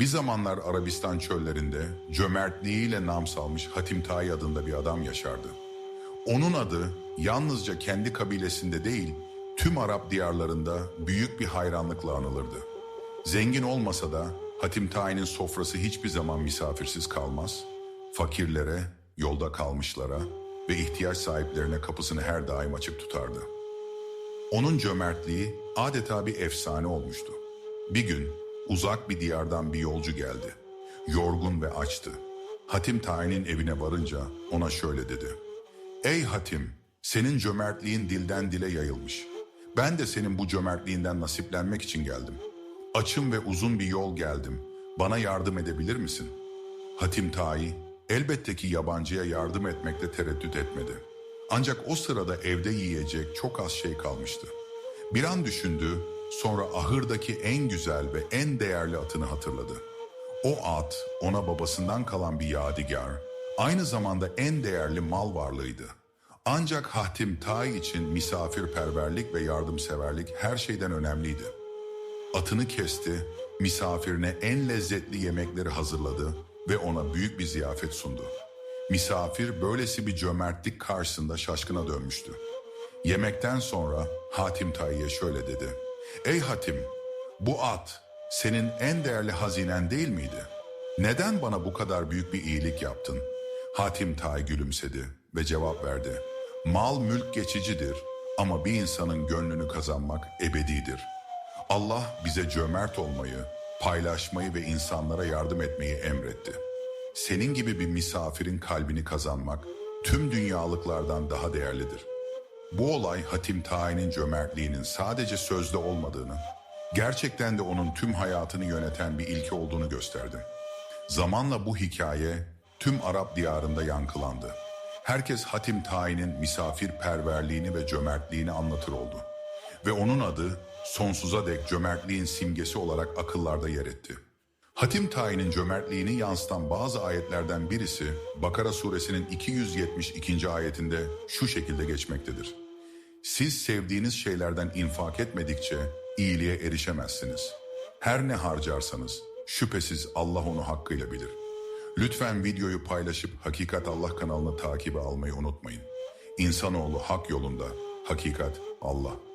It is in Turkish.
Bir zamanlar Arabistan çöllerinde cömertliğiyle nam salmış Hatim Tayi adında bir adam yaşardı. Onun adı yalnızca kendi kabilesinde değil, tüm Arap diyarlarında büyük bir hayranlıkla anılırdı. Zengin olmasa da Hatim Tayi'nin sofrası hiçbir zaman misafirsiz kalmaz. Fakirlere, yolda kalmışlara ve ihtiyaç sahiplerine kapısını her daim açık tutardı. Onun cömertliği adeta bir efsane olmuştu. Bir gün uzak bir diyardan bir yolcu geldi. Yorgun ve açtı. Hatim Tayi'nin evine varınca ona şöyle dedi. Ey Hatim, senin cömertliğin dilden dile yayılmış. Ben de senin bu cömertliğinden nasiplenmek için geldim. Açım ve uzun bir yol geldim. Bana yardım edebilir misin? Hatim Tayi elbette ki yabancıya yardım etmekte tereddüt etmedi. Ancak o sırada evde yiyecek çok az şey kalmıştı. Bir an düşündü, sonra ahırdaki en güzel ve en değerli atını hatırladı. O at ona babasından kalan bir yadigar, aynı zamanda en değerli mal varlığıydı. Ancak Hatim Tayi için misafirperverlik ve yardımseverlik her şeyden önemliydi. Atını kesti, misafirine en lezzetli yemekleri hazırladı ve ona büyük bir ziyafet sundu. Misafir böylesi bir cömertlik karşısında şaşkına dönmüştü. Yemekten sonra Hatim Tayi'ye şöyle dedi. Ey Hatim, bu at senin en değerli hazinen değil miydi? Neden bana bu kadar büyük bir iyilik yaptın? Hatim Tayi gülümsedi ve cevap verdi. Mal mülk geçicidir ama bir insanın gönlünü kazanmak ebedidir. Allah bize cömert olmayı, paylaşmayı ve insanlara yardım etmeyi emretti. Senin gibi bir misafirin kalbini kazanmak tüm dünyalıklardan daha değerlidir. Bu olay Hatim Tayi'nin cömertliğinin sadece sözde olmadığını, gerçekten de onun tüm hayatını yöneten bir ilke olduğunu gösterdi. Zamanla bu hikaye tüm Arap diyarında yankılandı. Herkes Hatim Tayi'nin misafirperverliğini ve cömertliğini anlatır oldu. Ve onun adı sonsuza dek cömertliğin simgesi olarak akıllarda yer etti. Hatim Tayi'nin cömertliğini yansıtan bazı ayetlerden birisi Bakara suresinin 272. ayetinde şu şekilde geçmektedir. Siz sevdiğiniz şeylerden infak etmedikçe iyiliğe erişemezsiniz. Her ne harcarsanız şüphesiz Allah onu hakkıyla bilir. Lütfen videoyu paylaşıp Hakikat Allah kanalını takibe almayı unutmayın. İnsanoğlu hak yolunda, hakikat Allah.